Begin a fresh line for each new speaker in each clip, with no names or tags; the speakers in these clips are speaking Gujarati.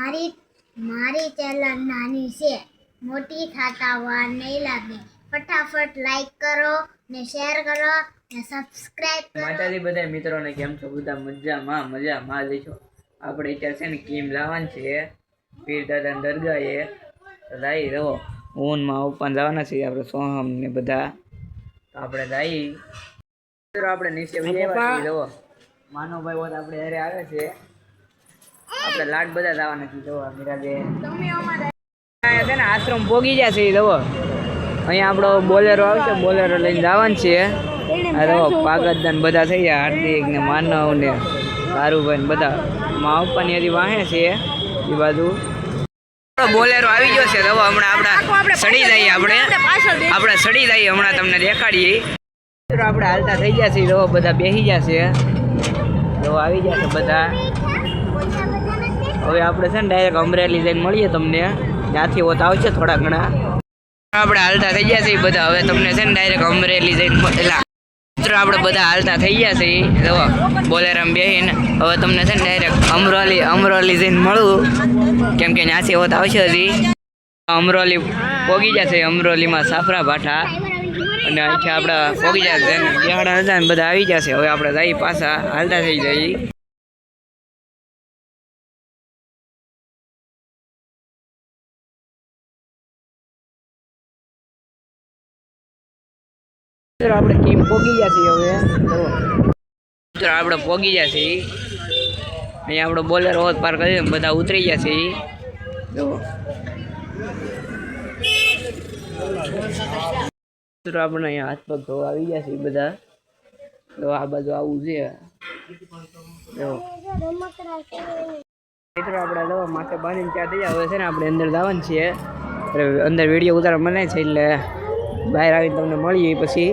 મારી મારી ચેનલ નાની છે મોટી થતા વાર નહીં લાગે. ફટાફટ લાઈક કરો ને શેર કરો ને સબસ્ક્રાઇબ કરો.
માતાજી બધા મિત્રોને કેમ છો? બધા મજામાં મજામાં જઈશો આપણે અત્યારે છે ને કીમ લાવવાનું છે. પીર દાદાની દરગાહે. લાવી. રહો ઊનમાં ઉપર જવાના છીએ આપણે સોહમ ને બધા. તો આપણે લાવી મિત્રો આપણે નીચે રહો માનવભાઈ હોત આપણે અરે આવે છે. આપણે લાડ બધા જવાના છીએ જવા મીરાબેન. છે ને આશ્રમ પોગી છે એ જવો અહીંયા આપણો બોલેરો આવશે બોલેરો લઈને જવાનું છે. આ પાગત પાગતદાન બધા થઈ ગયા હાર્દિક ને માનવ ને કારુભાઈ ને બધા. મા પપ્પાની હજી વાહે છે એ બાજુ. બોલેરો આવી ગયો છે તો હમણાં આપણા સડી જઈએ આપણે. આપણે સડી જઈએ હમણાં તમને દેખાડીએ. આપણે હાલતા થઈ ગયા છે દવા બધા બેસી ગયા છે. તો આવી ગયા છે બધા. હવે આપણે છે ને ડાયરેક્ટ અમરેલી જઈને મળીએ તમને. ત્યાંથી હોત આવશે થોડા ઘણા. આપણે હાલતા થઈ ગયા છે બધા. હવે તમને છે ને ડાયરેક્ટ અમરેલી જઈને મળેલા મિત્રો આપણે બધા હાલતા થઈ ગયા છે. જો, બોલેરામ બેહીને. હવે તમને છે ને ડાયરેક્ટ અમરોલી અમરોલી જઈને મળું. કેમ કે ત્યાંથી હોત આવશે હજી. અમરોલી પોગી જશે અમરોલીમાં સાફરા ભાઠા. અને અહીંથી આપણે પોગી જશે બિહાડા હતા ને બધા આવી જશે હવે આપણે જઈ પાછા. હાલતા થઈ જઈએ મિત્રો, આપણે કેમ પોગી ગયા છીએ હવે. મિત્રો, આપણે પોગી ગયા છીએ. અહીંયા આપણો બોલર હોત પાર કરી બધા ઉતરી ગયા છે જુઓ આપણે અહીંયા હાથ પગ ધોવા આવી ગયા છે બધા. તો આ બાજુ આવું છે. મિત્રો, આપણે દવા માથે બાંધીને ત્યાં થઈ હવે છે ને આપણે અંદર જવાનું છીએ અંદર વીડિયો ઉતારવા મને છે એટલે બહાર આવીને તમને મળીએ પછી.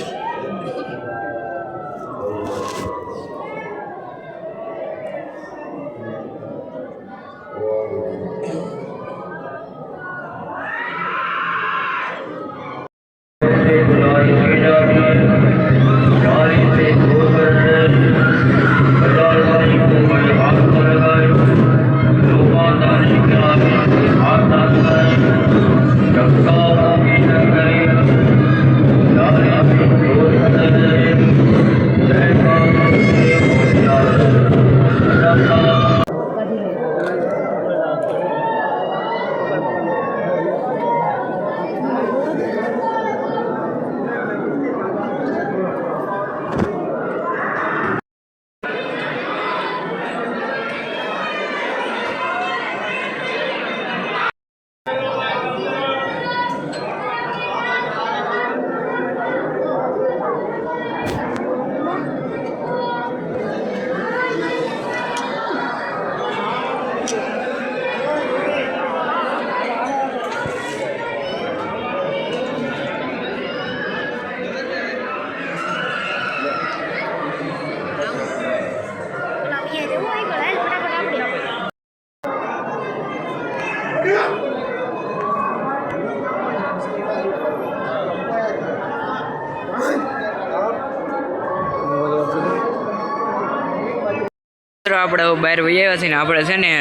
આપણે બહાર વહી આવ્યા છીએ ને આપણે છે ને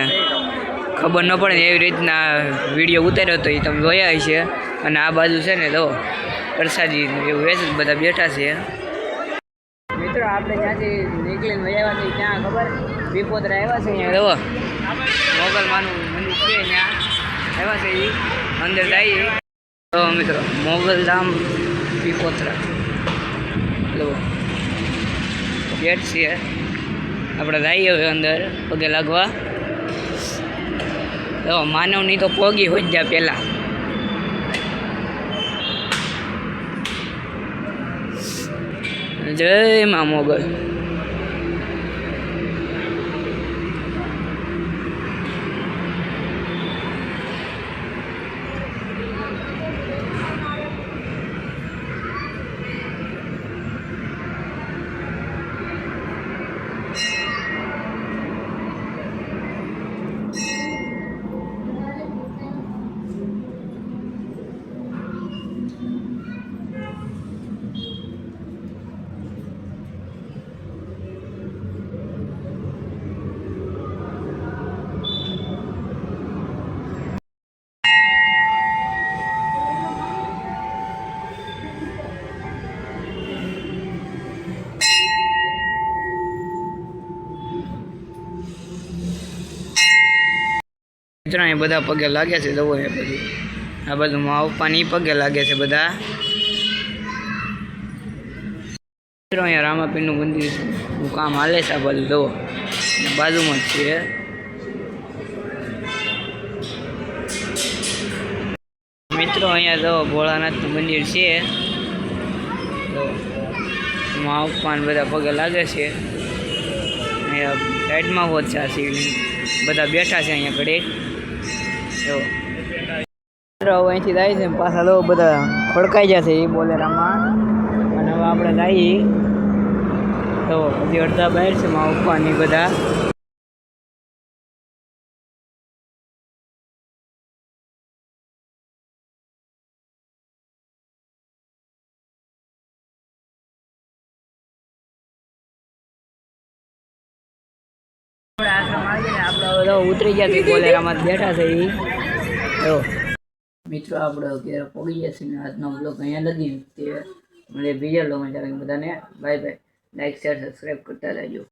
ખબર ન પડે એવી રીતના વીડિયો ઉતાર્યો હતો એ તમે જોયા હશે. અને આ બાજુ છે ને તો પ્રસાદી એવું વેચ બધા બેઠા છે. મિત્રો, આપણે ત્યાંથી નીકળીને વહી આવ્યા છીએ ત્યાં ખબર? વિપોતરા આવ્યા છે અહીંયા જો મોગલમાનું મંદિર છે ત્યાં. આવ્યા છે એ અંદર જઈએ તો મિત્રો, મોગલધામ વિપોતરા લો. ગેટ છે. આપણે જઈએ હવે અંદર પગે લાગવા. તો માનવની તો પોગી હોય જ પહેલાં જય મા મોગલ. મિત્રો એ બધા પગે લાગે છે જવો એ બધું. આ બધું મા પપ્પાની પગે લાગે છે બધા. મિત્રો, અહીંયા રામાપીરનું મંદિર કામ હાલે છે આ બાજુ જવો બાજુમાં જ છે મિત્રો, અહીંયા જો ભોળાનાથનું મંદિર છે. તો મા પપ્પાને બધા પગે લાગે છે. અહીંયા સાઈડમાં હોત છે આ શિવલિંગ. બધા બેઠા છે અહીંયા ઘડે જો અહીંથી જાય છે પાછા તો બધા ખડકાઈ જશે એ બોલેરામાં. અને હવે આપણે જઈએ તો હજી અડધા બહાર છે મા ઉપવાની બધા. આપણે તો ઉતરી ગયા બોલેરામાં બેઠા છે એ. જો મિત્રો, આપણે અત્યારે પગી છે ને આજનો બ્લોગ અહીંયા લગી તે મળે બીજા બ્લોગમાં ત્યારે બધાને bye bye like share subscribe કરતા રહેજો.